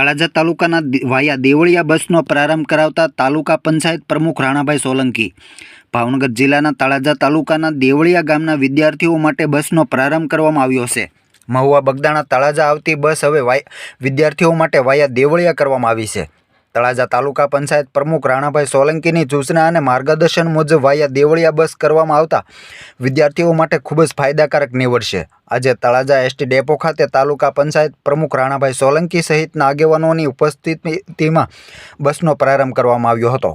તળાજા તાલુકાના વાયા દેવળિયા બસનો પ્રારંભ કરાવતા તાલુકા પંચાયત પ્રમુખ રાણાભાઈ સોલંકી. ભાવનગર જિલ્લાના તળાજા તાલુકાના દેવળિયા ગામના વિદ્યાર્થીઓ માટે બસનો પ્રારંભ કરવામાં આવ્યો છે. મહુવા બગદાણા તળાજા આવતી બસ હવે વિદ્યાર્થીઓ માટે વાયા દેવળિયા કરવામાં આવી છે. તળાજા તાલુકા પંચાયત પ્રમુખ રાણાભાઈ સોલંકીની સૂચના અને માર્ગદર્શન મુજબ વાયા દેવળિયા બસ કરવામાં આવતા વિદ્યાર્થીઓ માટે ખૂબ જ ફાયદાકારક નીવડશે. આજે તળાજા એસટી ડેપો ખાતે તાલુકા પંચાયત પ્રમુખ રાણાભાઈ સોલંકી સહિતના આગેવાનોની ઉપસ્થિતિમાં બસનો પ્રારંભ કરવામાં આવ્યો હતો.